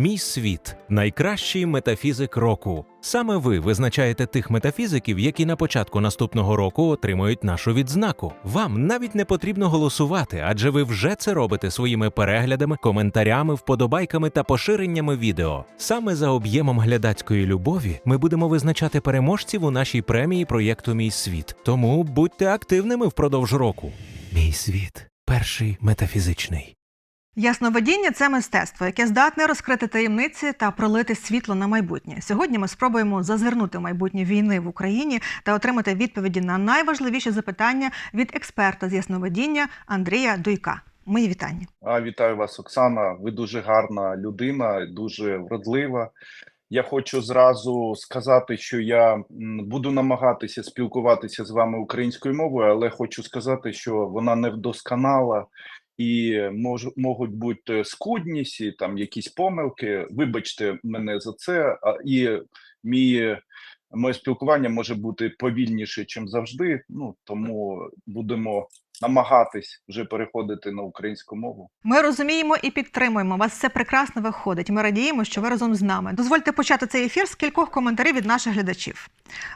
Мій світ найкращий метафізик року. Саме ви визначаєте тих метафізиків, які на початку наступного року отримують нашу відзнаку. Вам навіть не потрібно голосувати, адже ви вже це робите своїми переглядами, коментарями, вподобайками та поширеннями відео. Саме за об'ємом глядацької любові ми будемо визначати переможців у нашій премії проєкту Мій світ. Тому будьте активними впродовж року. Мій світ перший метафізичний. Ясновидіння це мистецтво, яке здатне розкрити таємниці та пролити світло на майбутнє. Сьогодні ми спробуємо зазирнути майбутнє війни в Україні та отримати відповіді на найважливіші запитання від експерта з ясновидіння Андрія Дуйка. Мої вітання. А, вітаю вас, Оксана. Ви дуже гарна людина, дуже вродлива. Я хочу зразу сказати, що я буду намагатися спілкуватися з вами українською мовою, але хочу сказати, що вона не вдосконала і мож, можуть бути скудність, і там якісь помилки. Вибачте мене за це. А, і мій моє спілкування може бути повільніше, ніж завжди. Ну тому будемо намагатись вже переходити на українську мову. Ми розуміємо і підтримуємо. Вас все прекрасно виходить. Ми радіємо, що ви разом з нами. Дозвольте почати цей ефір з кількох коментарів від наших глядачів.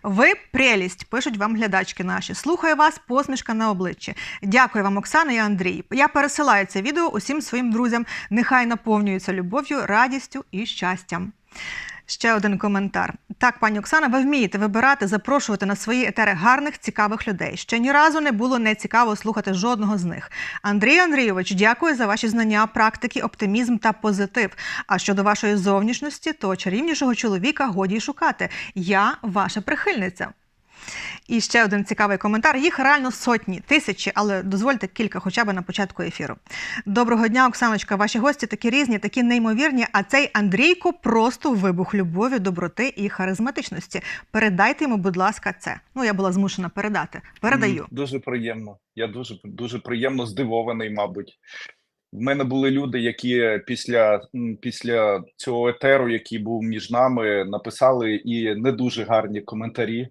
Ви прелість, пишуть вам глядачки наші. Слухаю вас, посмішка на обличчі. Дякую вам, Оксана і Андрій. Я пересилаю це відео усім своїм друзям. Нехай наповнюються любов'ю, радістю і щастям. Ще один коментар. Так, пані Оксана, ви вмієте вибирати, запрошувати на свої етери гарних, цікавих людей. Ще ні разу не було нецікаво слухати жодного з них. Андрій Андрійович, дякую за ваші знання, практики, оптимізм та позитив. А щодо вашої зовнішності, то чарівнішого чоловіка годі й шукати. Я ваша прихильниця. І ще один цікавий коментар. Їх реально сотні, тисячі, але дозвольте кілька хоча б на початку ефіру. Доброго дня, Оксаночка. Ваші гості такі різні, такі неймовірні. А цей Андрійко просто вибух любові, доброти і харизматичності. Передайте йому, будь ласка, це. Ну, я була змушена передати. Передаю. Дуже приємно. Я дуже дуже приємно здивований, мабуть. В мене були люди, які після, після цього етеру, який був між нами, написали і не дуже гарні коментарі.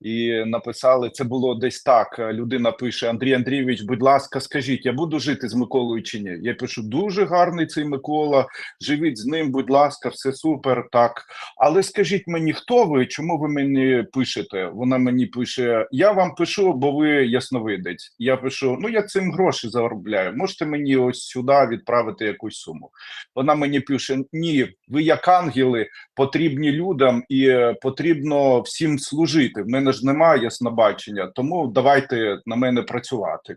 І написали, це було десь так. Людина пише: Андрій Андрійович, будь ласка, скажіть, я буду жити з Миколою чи ні? Я пишу: дуже гарний цей Микола. Живіть з ним, будь ласка, все супер. Так. Але скажіть мені, хто ви? Чому ви мені пишете? Вона мені пише: Я вам пишу, бо ви ясновидець. Я пишу: Ну я цим гроші заробляю. Можете мені ось сюди відправити якусь суму? Вона мені пише: Ні, ви як ангели потрібні людям і е, потрібно всім служити. В мене ж немає яснобачення, тому давайте на мене працювати.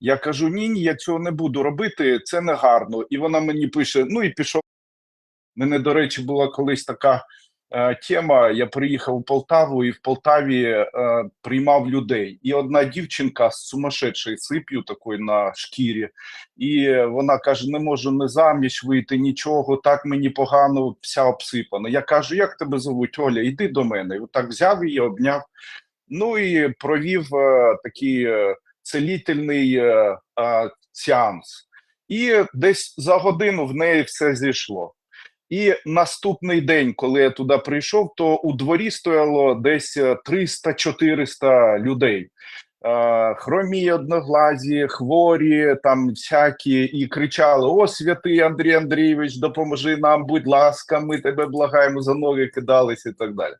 Я кажу: ні, ні, я цього не буду робити, це не гарно. І вона мені пише: ну і пішов. Мене, до речі, була колись така тема. Я приїхав у Полтаву і в Полтаві е, приймав людей. І одна дівчинка з сумасшедшою сип'ю такою на шкірі, і вона каже: не можу не заміж вийти, нічого, так мені погано, вся обсипана. Я кажу, як тебе звуть Оля? Іди до мене. І отак взяв її, обняв. Ну і провів е, такий е, целітельний е, е, сеанс. І десь за годину в неї все зійшло. І наступний день, коли я туди прийшов, то у дворі стояло десь е, 300-400 людей. Е, Хромі одноглазі, хворі, там всякі, і кричали: О, святий Андрій Андрійович, допоможи нам, будь ласка, ми тебе благаємо за ноги кидалися і так далі.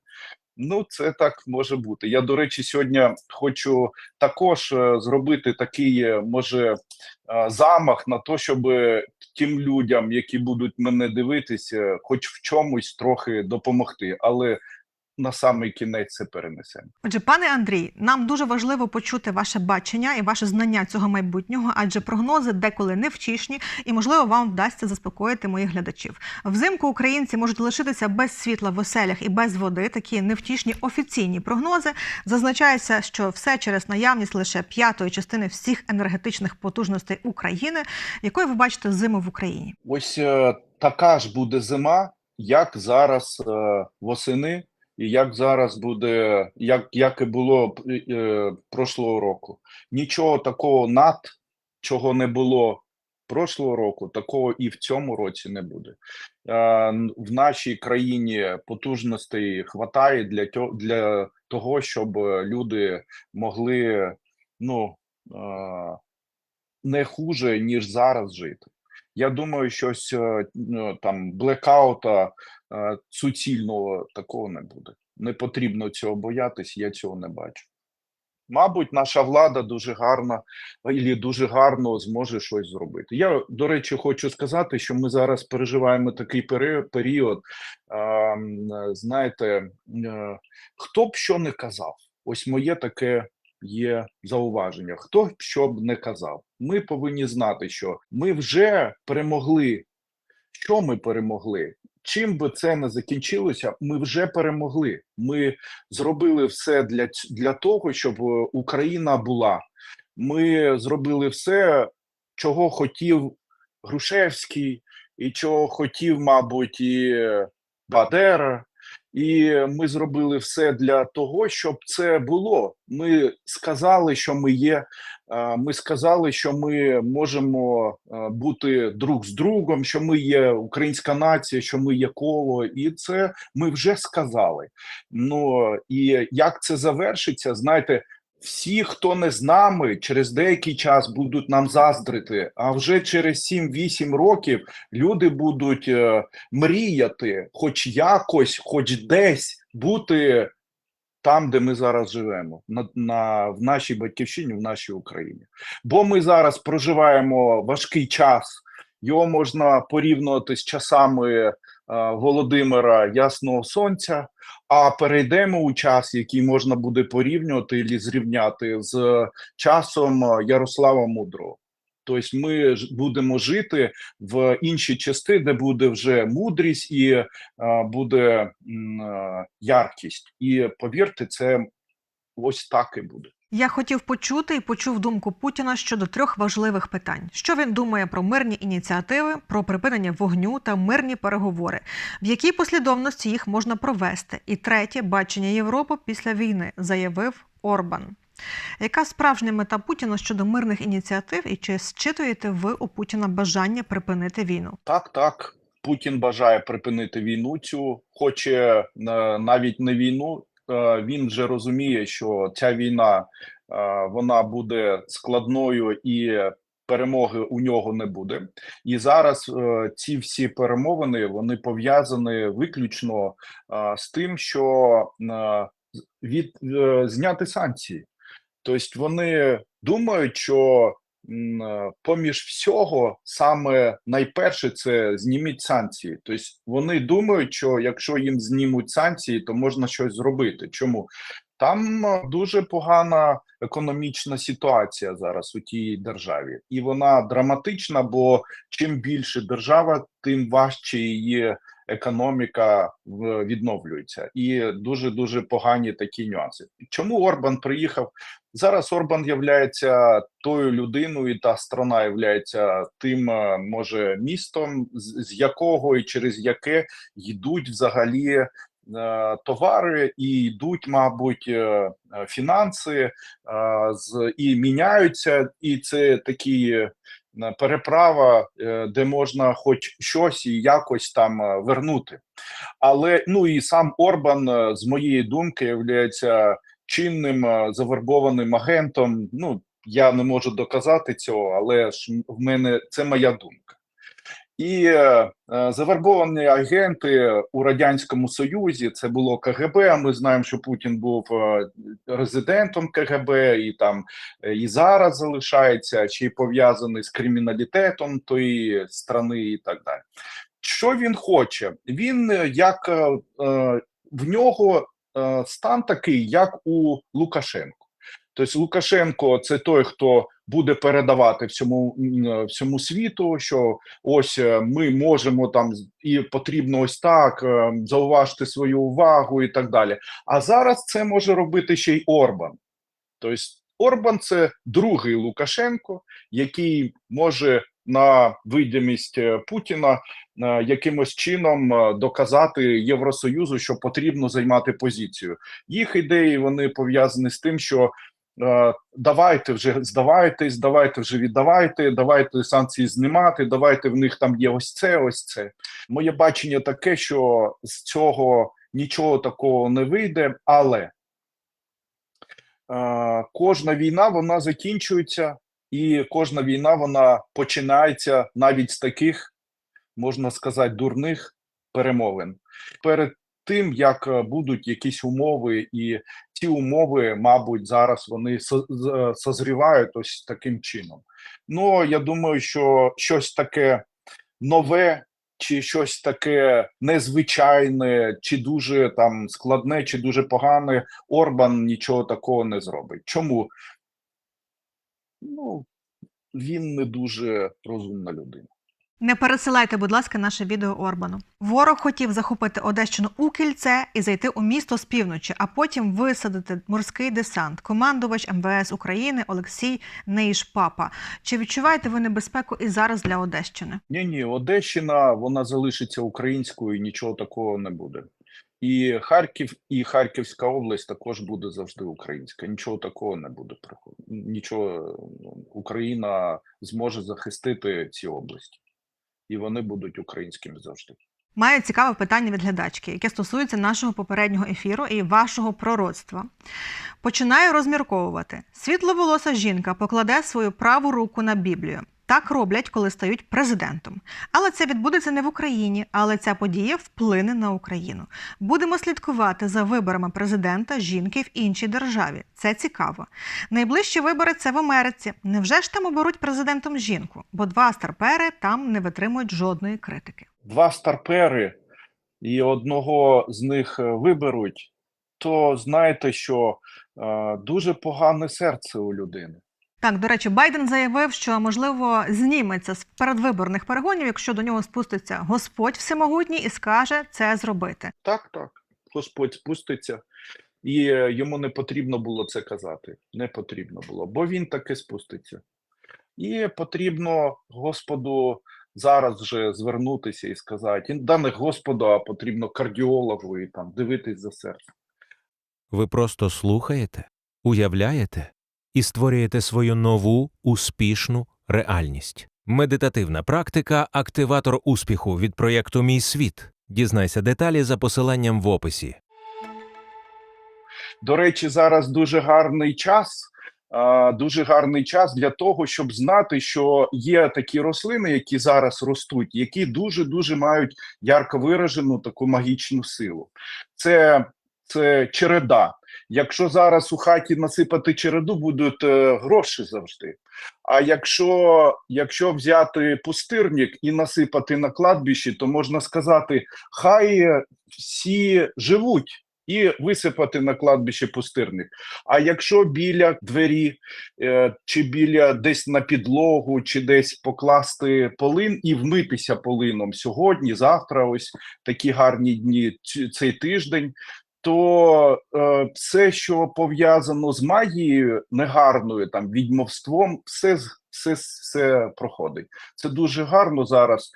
Ну, це так може бути. Я, до речі, сьогодні хочу також е, зробити такий, е, може, е, замах на те, щоб тим людям, які будуть мене дивитися, хоч в чомусь трохи допомогти. Але на самий кінець це перенесемо. Отже, пане Андрій, нам дуже важливо почути ваше бачення і ваше знання цього майбутнього, адже прогнози деколи невчишні, і можливо вам вдасться заспокоїти моїх глядачів. Взимку українці можуть лишитися без світла в оселях і без води. Такі невтішні офіційні прогнози. Зазначається, що все через наявність лише п'ятої частини всіх енергетичних потужностей України, якою ви бачите зиму в Україні. Ось е, така ж буде зима, як зараз е, восени, і як зараз буде, як, як і було е, прошлого року. Нічого такого над, чого не було прошлого року, такого і в цьому році не буде. Е, в нашій країні потужностей хватає для, тьо- для того, щоб е, люди могли ну, е, не хуже, ніж зараз жити. Я думаю, щось е, ну, там блекаута е, суцільного такого не буде. Не потрібно цього боятись, я цього не бачу. Мабуть, наша влада дуже гарна і дуже гарно зможе щось зробити. Я, до речі, хочу сказати, що ми зараз переживаємо такий період. Знаєте, е, хто б що не казав, ось моє таке є зауваження. Хто що б не казав, ми повинні знати, що ми вже перемогли. Що ми перемогли? Чим би це не закінчилося, ми вже перемогли. Ми зробили все для, для того, щоб е, Україна була. Ми зробили все, чого хотів Грушевський, і чого хотів, мабуть, і Бадера. І ми зробили все для того, щоб це було. Ми сказали, що ми є. е, Ми сказали, що ми можемо е, бути друг з другом, що ми є українська нація, що ми є коло, і це ми вже сказали. Ну і як це завершиться, знаєте. Всі, хто не з нами, через деякий час будуть нам заздрити. А вже через 7-8 років люди будуть е, мріяти, хоч якось, хоч десь бути там, де ми зараз живемо, на, на в нашій батьківщині, в нашій Україні. Бо ми зараз проживаємо важкий час. Його можна порівнювати з часами Володимира Ясного Сонця. А перейдемо у час, який можна буде порівнювати і зрівняти з часом е, Ярослава Мудрого. Тобто ми будемо жити в іншій частині, де буде вже мудрість і е, буде е, яркість. І повірте, це ось так і буде. Я хотів почути і почув думку Путіна щодо трьох важливих питань: що він думає про мирні ініціативи, про припинення вогню та мирні переговори, в якій послідовності їх можна провести. І третє бачення Європи після війни, заявив Орбан. Яка справжня мета Путіна щодо мирних ініціатив, і чи зчитуєте ви у Путіна бажання припинити війну? Так, так. Путін бажає припинити війну. Цю хоче е, навіть не війну. Е, Він вже розуміє, що ця війна е, вона буде складною і перемоги у нього не буде. І зараз е, ці всі перемовини вони пов'язані виключно з тим, що від зняти санкції. Тобто вони думають, що поміж всього саме найперше це зніміть санкції. Тобто вони думають, що якщо їм знімуть санкції, то можна щось зробити. Чому? Там е, дуже погана економічна ситуація зараз у тій державі, і вона драматична, бо чим більше держава, тим важче її економіка відновлюється, і дуже дуже погані такі нюанси. Чому Орбан приїхав? Зараз Орбан являється тою людиною, і та страна являється тим, е, може, містом, з, якого і через яке йдуть взагалі е, товари і йдуть, мабуть, е, фінанси і міняються, і це такі. Е, Переправа, е, де можна хоч щось і якось там е, вернути, але ну і сам Орбан, з моєї думки, являється чинним завербованим агентом. Ну я не можу доказати цього, але ж в мене це моя думка. І е, завербовані агенти у радянському союзі це було КГБ. Ми знаємо, що Путін був е, резидентом КГБ, і там е, і зараз залишається, чи пов'язаний з криміналітетом тої страни, і так далі. Що він хоче? Він е, як е, в нього е, стан такий, як у Лукашенко. Тобто Лукашенко це той, хто буде передавати всьому всьому світу, що ось е, ми можемо там і потрібно ось так е, зауважити свою увагу і так далі. А зараз це може робити ще й Орбан. Тобто Орбан це другий Лукашенко, який може на видимість е, Путіна е, якимось чином е, доказати Євросоюзу, що потрібно займати позицію. Їх ідеї вони пов'язані з тим, що е, давайте вже здавайтесь, давайте вже віддавайте, давайте санкції знімати, давайте в них там є ось це, ось це. Моє бачення таке, що з цього нічого такого не вийде, але е, кожна війна вона закінчується І кожна війна вона починається навіть з таких, можна сказати, дурних перемовин. Перед тим як е, будуть якісь умови, і ці умови, мабуть, зараз вони е, созрівають ось таким чином. Ну я думаю, що щось таке нове, чи щось таке незвичайне, чи дуже там складне, чи дуже погане, Орбан нічого такого не зробить. Чому? Ну, він не дуже розумна людина. Не пересилайте, будь ласка, наше відео Орбану. Ворог хотів захопити Одещину у кільце і зайти у місто з півночі, а потім висадити морський десант. Командувач МВС України Олексій Нейшпапа. Чи відчуваєте ви небезпеку і зараз для Одещини? Ні, ні, Одещина вона залишиться українською, і нічого такого не буде. І Харків, і Харківська область також буде завжди українська. Нічого такого не буде. Нічого ну, Україна зможе захистити ці області, і вони будуть українськими завжди. Маю цікаве питання від глядачки, яке стосується нашого попереднього ефіру і вашого пророцтва. Починаю розмірковувати. Світловолоса жінка покладе свою праву руку на Біблію. Так роблять, коли стають президентом. Але це відбудеться не в Україні, але ця подія вплине на Україну. Будемо слідкувати за виборами президента жінки в іншій державі. Це цікаво. Найближчі вибори це в Америці. Невже ж там оберуть президентом жінку? Бо два старпери там не витримують жодної критики. Два старпери, і одного з них е, виберуть, то знаєте, що е, дуже погане серце у людини. Так, до речі, Байден заявив, що можливо зніметься з передвиборних перегонів, якщо до нього спуститься Господь Всемогутній і скаже це зробити. Так, так. Господь спуститься, і е, йому не потрібно було це казати. Не потрібно було, бо він таки спуститься. І потрібно Господу зараз же звернутися і сказати: «І да не Господу, а потрібно кардіологу і там дивитись за серцем. Ви просто слухаєте, уявляєте і створюєте свою нову успішну реальність. Медитативна практика Активатор успіху від проєкту Мій світ. Дізнайся деталі за посиланням в описі. До речі, зараз дуже гарний час. Дуже гарний час для того, щоб знати, що є такі рослини, які зараз ростуть, які дуже дуже мають ярко виражену таку магічну силу. Це, це череда. Якщо зараз у хаті насипати череду, будуть е, гроші завжди. А якщо, якщо взяти пустирник і насипати на кладбищі, то можна сказати, хай всі живуть і висипати на кладбище пустирник. А якщо біля двері, е, чи біля десь на підлогу, чи десь покласти полин і вмитися полином сьогодні, завтра, ось такі гарні дні, цей тиждень. То е, все, що пов'язано з магією негарною, там відьмовством, все, все, все проходить. Це дуже гарно зараз.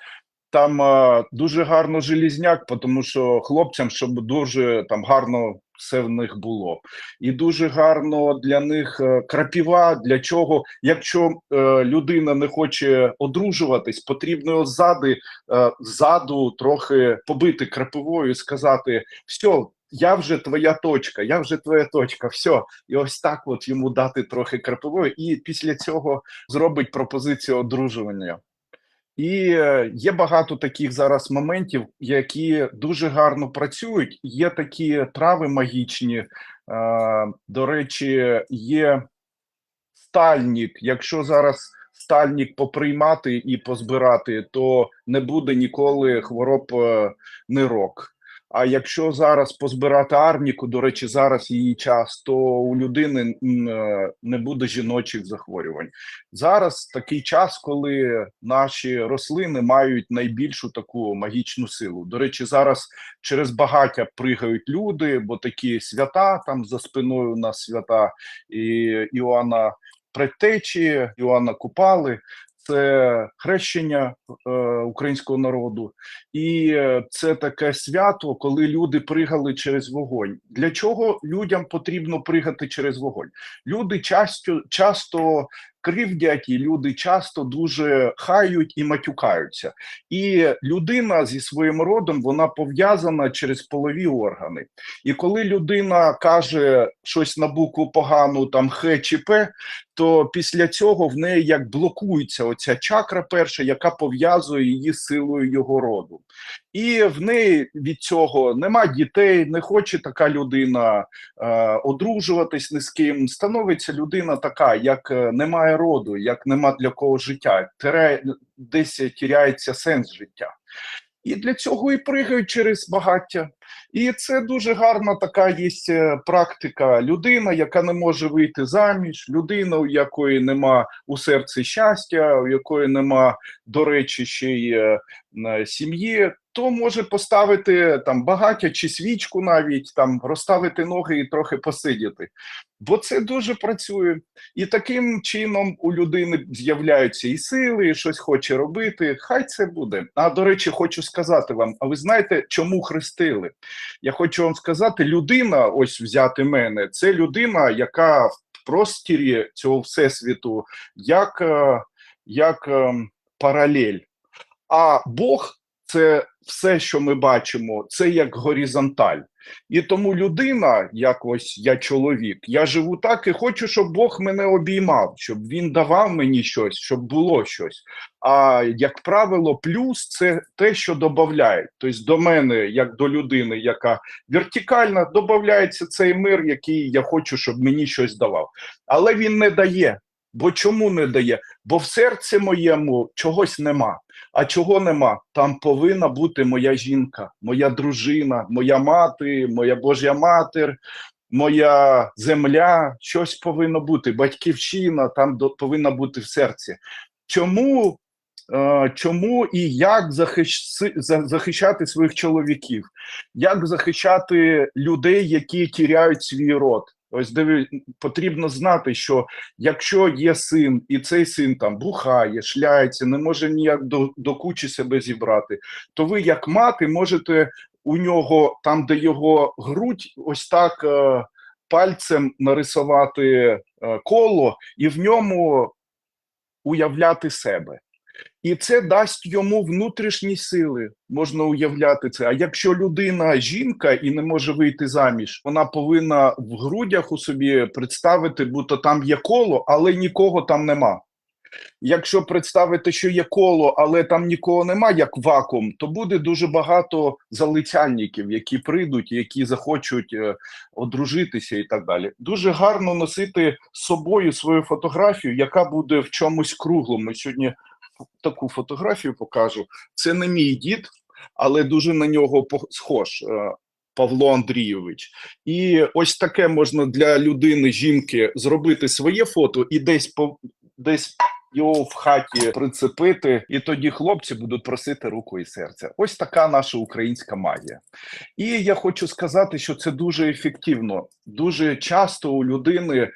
Там е, дуже гарно желізняк, тому що хлопцям, щоб дуже там гарно все в них було. І дуже гарно для них е, крапіва. Для чого? Якщо е, людина не хоче одружуватись, потрібно ззади, е, ззаду трохи побити крапивою і сказати: все, я вже твоя точка, я вже твоя точка, все. І ось так от йому дати трохи крапивою, і після цього зробить пропозицію одружування. І е, є багато таких зараз моментів, які дуже гарно працюють. Є такі трави магічні. е, До речі, є стальник. Якщо зараз стальник поприймати і позбирати, то не буде ніколи хвороб е, нирок. А якщо зараз позбирати арніку, до речі, зараз її час, то у людини е, не буде жіночих захворювань. Зараз такий час, коли наші рослини мають найбільшу таку магічну силу. До речі, зараз через багаття пригають люди, бо такі свята там за спиною у нас свята і Іоанна Предтечі, Іоанна Купали. Це хрещення е, українського народу, і е, це таке свято, коли люди пригали через вогонь. Для чого людям потрібно пригати через вогонь? Люди часто, часто кривдять, і люди часто дуже хають і матюкаються. І людина зі своїм родом вона пов'язана через полові органи. І коли людина каже щось на букву погану, там Х чи П, то після цього в неї як блокується оця чакра перша, яка пов'язує її з силою його роду. І в неї від цього нема дітей, не хоче така людина е, одружуватись ні з ким. Становиться людина така, як е, немає роду, як нема для кого життя, тире, десь тіряється сенс життя. І для цього і пригають через багаття. І це дуже гарна така є е, практика. Людина, яка не може вийти заміж, людина, у якої нема у серці щастя, у якої нема, до речі, ще й е, е, сім'ї, то може поставити там багаття чи свічку навіть, там розставити ноги і трохи посидіти. Бо це дуже працює. І таким чином у людини з'являються і сили, і щось хоче робити. Хай це буде. А до речі, хочу сказати вам: а ви знаєте, чому хрестили? Я хочу вам сказати, людина, ось взяти мене, це людина, яка в простірі цього всесвіту, як, е, як е, паралель. А Бог це все, що ми бачимо, це як горизонталь. І тому людина, як ось я чоловік, я живу так і хочу, щоб Бог мене обіймав, щоб він давав мені щось, щоб було щось. А як правило, плюс це те, що додають. Тобто до мене, як до людини, яка вертикальна, додається цей мир, який я хочу, щоб мені щось давав. Але він не дає. Бо чому не дає? Бо в серці моєму чогось нема. А чого нема? Там повинна бути моя жінка, моя дружина, моя мати, моя Божа матір, моя земля. Щось повинно бути. Батьківщина там повинна бути в серці. Чому? е, Чому і як захищ- захищати своїх чоловіків, як захищати людей, які тіряють свій род? Ось диви, потрібно знати, що якщо є син, і цей син там бухає, шляється, не може ніяк до, до кучі себе зібрати, то ви, як мати, можете у нього, там, де його грудь, ось так е, пальцем нарисувати е, коло і в ньому уявляти себе. І це дасть йому внутрішні сили, можна уявляти це. А якщо людина жінка і не може вийти заміж, вона повинна в грудях у собі представити, будто там є коло, але нікого там нема. Якщо представити, що є коло, але там нікого нема, як вакуум, то буде дуже багато залицяльників, які прийдуть, які захочуть е, одружитися і так далі. Дуже гарно носити з собою свою фотографію, яка буде в чомусь круглому. Сьогодні таку фотографію покажу. Це не мій дід, але дуже на нього схож. е, Павло Андрійович, і ось таке можна для людини, жінки, зробити своє фото і десь по десь його в хаті прицепити, і тоді хлопці будуть просити руку і серце. Ось така наша українська магія. І я хочу сказати, що це дуже ефективно. Дуже часто у людини е,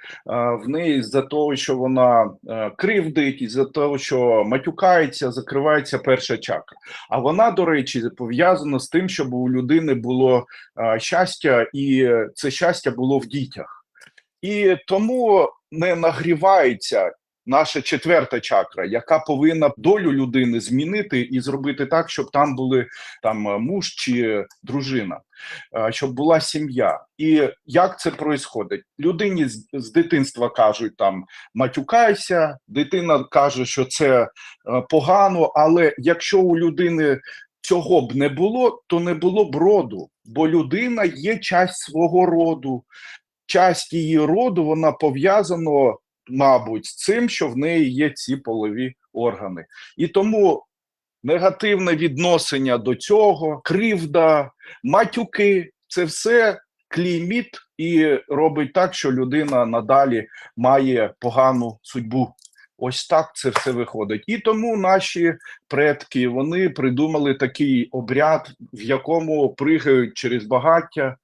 в неї з-за того, що вона е, кривдить, і за того, що матюкається, закривається перша чакра. А вона, до речі, пов'язана з тим, щоб у людини було е, щастя, і це щастя було в дітях. І тому не нагрівається наша четверта чакра, яка повинна долю людини змінити і зробити так, щоб там були там е, муж чи дружина, е, щоб була сім'я. І як це відбувається? Людині з, дитинства кажуть там матюкайся, дитина каже, що це е, погано, але якщо у людини цього б не було, то не було б роду, бо людина є часть свого роду. Часть її роду вона пов'язана, мабуть, цим, що в неї є ці полові органи. І тому негативне відношення до цього, кривда, матюки це все клейміт і робить так, що людина надалі має погану судьбу. Ось так це все виходить. І тому наші предки вони придумали такий обряд, в якому пригають через багаття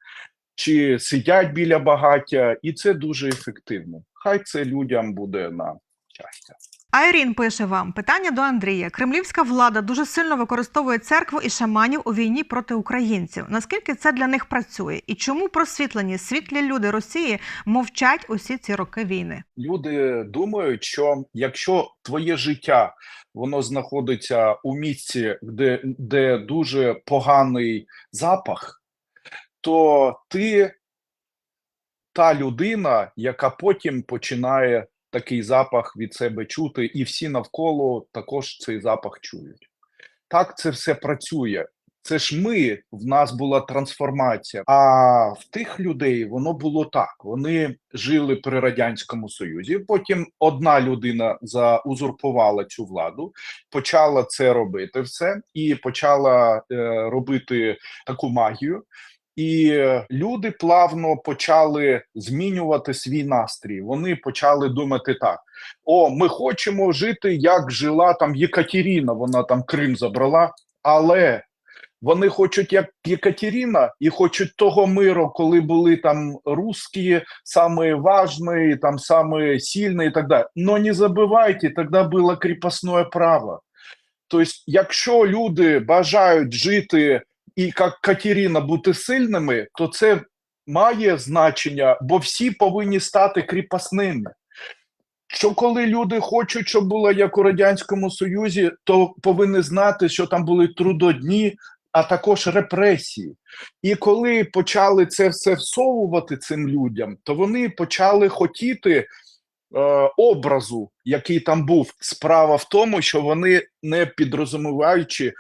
чи сидять біля багаття, і це дуже ефективно. Хай це людям буде на щастя. Айрін пише вам питання до Андрія. Кремлівська влада дуже сильно використовує церкву і шаманів у війні проти українців. Наскільки це для них працює? І чому просвітлені світлі люди Росії мовчать усі ці роки війни? Люди думають, що якщо твоє життя воно знаходиться у місці, де, де дуже поганий запах, то ти та людина, яка потім починає такий запах від себе чути, і всі навколо також цей запах чують. Так це все працює. Це ж ми, в нас була трансформація. А в тих людей воно було так. Вони жили при радянському союзі. Потім одна людина заузурпувала цю владу, почала це робити все і почала е, робити таку магію. І люди плавно почали змінювати свій настрій. Вони почали думати так: о, ми хочемо жити, як жила там Єкатеріна. Вона там Крим забрала, але вони хочуть як Єкатеріна і хочуть того миру, коли були там русські, самі важні, там самі сильні і так далі. Но не забувайте, тоді було кріпосне право. Тобто, якщо люди бажають жити і як Катерина бути сильними, то це має значення, бо всі повинні стати кріпосними. Що коли люди хочуть, щоб було як у Радянському Союзі, то повинні знати, що там були трудодні, а також репресії. І коли почали це все всовувати цим людям, то вони почали хотіти образу, який там був. Справа в тому, що вони, не підрозуміваючи, е,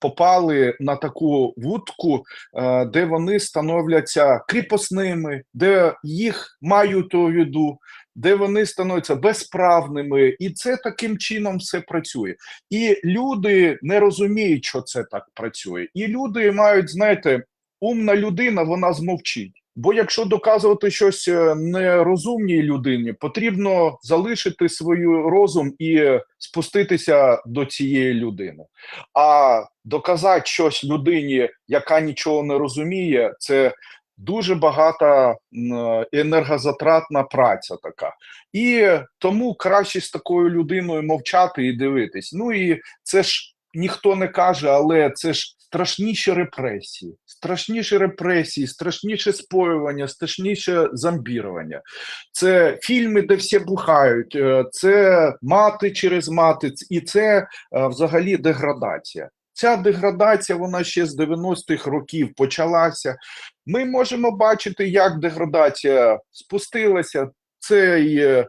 попали на таку вудку, е, де вони становляться кріпосними, де їх мають у виду, де вони становляться безправними, і це таким чином все працює. І люди не розуміють, що це так працює. І люди мають, знаєте, умна людина, вона змовчить. Бо якщо доказувати щось е, нерозумній людині, потрібно залишити свою розум і спуститися до цієї людини. А доказати щось людині, яка нічого не розуміє, це дуже багата енергозатратна праця така. І тому краще з такою людиною мовчати і дивитись. Ну і це ж ніхто не каже, але це ж страшніші репресії, страшніші репресії, страшніше споювання, страшніше зомбірування. Це фільми, де всі бухають, е, це мати через мати, і це е, взагалі деградація. Ця деградація, вона ще з 90-х років почалася. Ми можемо бачити, як деградація спустилася. Це і е,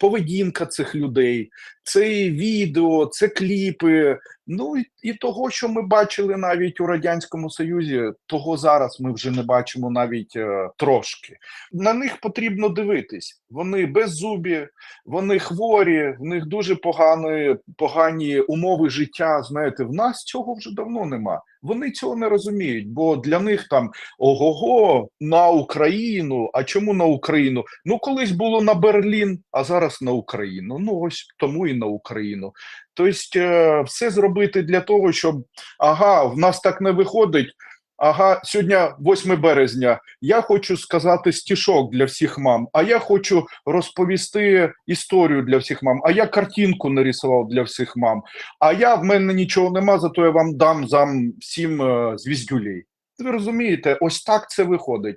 поведінка цих людей, це і відео, це кліпи. Ну і, того, що ми бачили навіть у радянському союзі, того зараз ми вже не бачимо навіть е, трошки. На них потрібно дивитись. Вони беззубі, вони хворі, в них дуже погані, погані умови життя. Знаєте, в нас цього вже давно нема. Вони цього не розуміють, бо для них там ого-го на Україну. А чому на Україну? Ну колись було на Берлін, а зараз на Україну. Ну ось тому і на Україну. Тобто, е, все зробити для того, щоб ага, в нас так не виходить. Ага, сьогодні 8 березня. Я хочу сказати стішок для всіх мам. А я хочу розповісти історію для всіх мам. А я картинку нарисував для всіх мам. А я в мене нічого нема, зато я вам дам зам всім е, звіздюлей. Ви розумієте, ось так це виходить.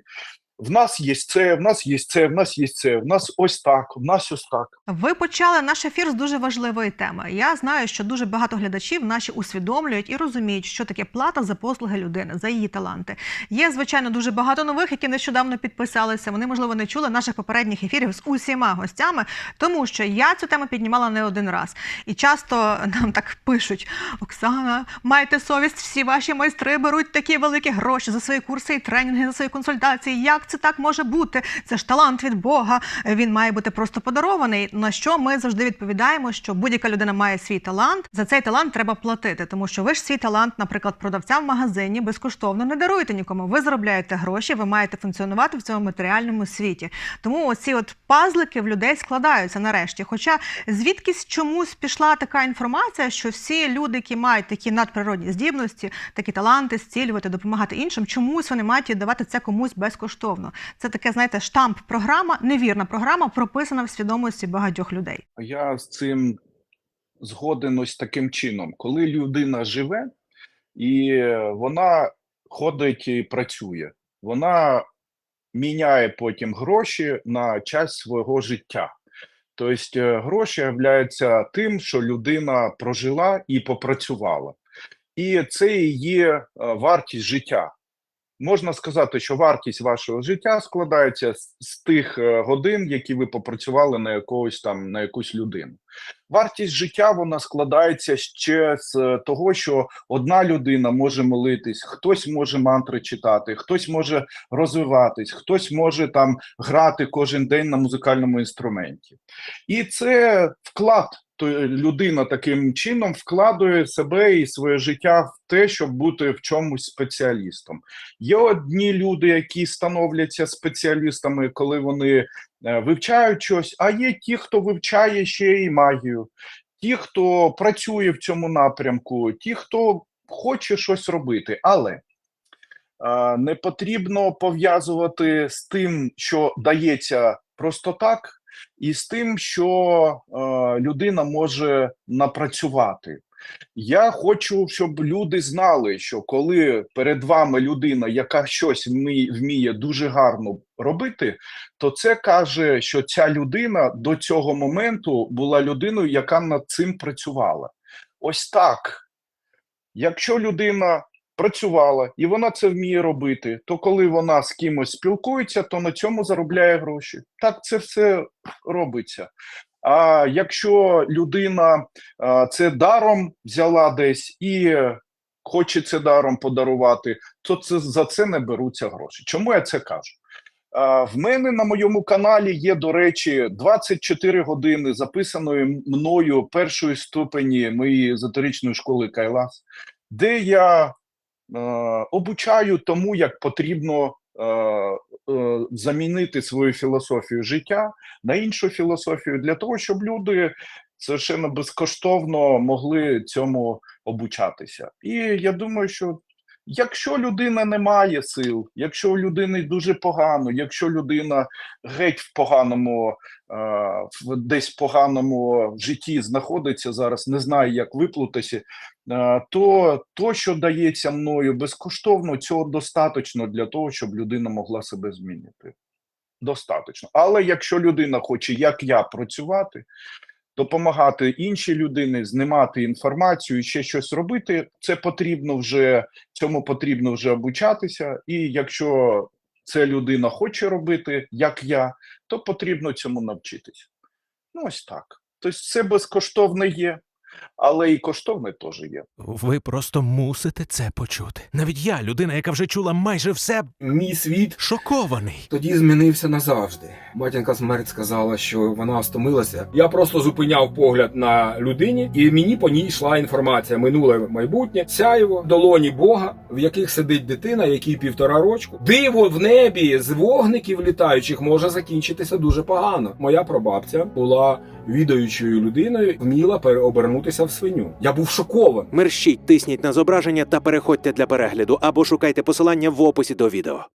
В нас є це, в нас є це, в нас є це, в нас ось так, в нас ось так. Ви почали наш ефір з дуже важливої теми. Я знаю, що дуже багато глядачів наші усвідомлюють і розуміють, що таке плата за послуги людини, за її таланти. Є, звичайно, дуже багато нових, які нещодавно підписалися. Вони, можливо, не чули наших попередніх ефірів з усіма гостями, тому що я цю тему піднімала не один раз. І часто нам так пишуть: Оксана, майте совість, всі ваші майстри беруть такі великі гроші за свої курси і тренінги, за свої консультації. Як це так може бути? Це ж талант від Бога. Він має бути просто подарований. На що ми завжди відповідаємо, що будь-яка людина має свій талант. За цей талант треба платити, тому що ви ж свій талант, наприклад, продавця в магазині безкоштовно не даруєте нікому. Ви заробляєте гроші, ви маєте функціонувати в цьому матеріальному світі. Тому оці от пазлики в людей складаються нарешті. Хоча звідкись чомусь пішла така інформація, що всі люди, які мають такі надприродні здібності, такі таланти, зцілювати, допомагати іншим, чомусь вони мають віддавати це комусь безкоштовно. Безкоштовно. Це таке, знаєте, штамп програма, невірна програма, прописана в свідомості багатьох людей. Я з цим згоден ось таким чином, коли людина живе і вона ходить і працює, вона міняє потім гроші на час свого життя. Тобто е, гроші являються тим, що людина прожила і попрацювала. І це є е, вартість життя. Можна сказати, що вартість вашого життя складається з, з тих е, годин, які ви попрацювали на якогось там на якусь людину. Вартість життя вона складається ще з е, того, що одна людина може молитись, хтось може мантри читати, хтось може розвиватись, хтось може там грати кожен день на музикальному інструменті. І це вклад. То людина таким чином вкладує себе і своє життя в те, щоб бути в чомусь спеціалістом. Є одні люди, які становляться спеціалістами, коли вони е, вивчають щось, а є ті, хто вивчає ще і магію, ті, хто працює в цьому напрямку, ті, хто хоче щось робити, але е, не потрібно пов'язувати з тим, що дається просто так, і з тим, що е, людина може напрацювати. Я хочу, щоб люди знали, що коли перед вами людина, яка щось вміє, дуже гарно робити, то це каже, що ця людина до цього моменту була людиною, яка над цим працювала. Ось так. Якщо людина працювала і вона це вміє робити, то коли вона з кимось спілкується, то на цьому заробляє гроші. Так це все робиться. А якщо людина це даром взяла десь і хоче це даром подарувати, то це за це не беруться гроші. Чому я це кажу? В мене на моєму каналі є, до речі, 24 години записаної мною першої ступені моєї езотеричної школи Кайлас, де я обучаю тому, як потрібно е, е, замінити свою філософію життя на іншу філософію для того, щоб люди совершенно безкоштовно могли цьому обучатися. І я думаю, що якщо людина не має сил, якщо у людини дуже погано, якщо людина геть в поганому, е, в десь поганому житті знаходиться зараз, не знає, як виплутатися, е, то то, що дається мною безкоштовно, цього достатньо для того, щоб людина могла себе змінити. Достатньо. Але якщо людина хоче, як я, працювати, допомагати іншій людині, знімати інформацію, ще щось робити, це потрібно вже цьому потрібно вже обучатися. І якщо це людина хоче робити, як я, то потрібно цьому навчитися. Ну, ось так. Тобто, це безкоштовне є, але і коштовне теж є. Ви просто мусите це почути. Навіть я, людина, яка вже чула майже все, Мій світ шокований. тоді змінився назавжди. Матінка смерть сказала, що вона стомилася. Я просто зупиняв погляд на людині, і мені по ній йшла інформація. Минуле майбутнє, сяйво, долоні Бога, в яких сидить дитина, якій півтора рочку. Диво в небі з вогників літаючих може закінчитися дуже погано. Моя прабабця була відаючою людиною, вміла переобернутися в свиню. Я був шокований. Мерщіть, тисніть на зображення та переходьте для перегляду або шукайте посилання в описі до відео.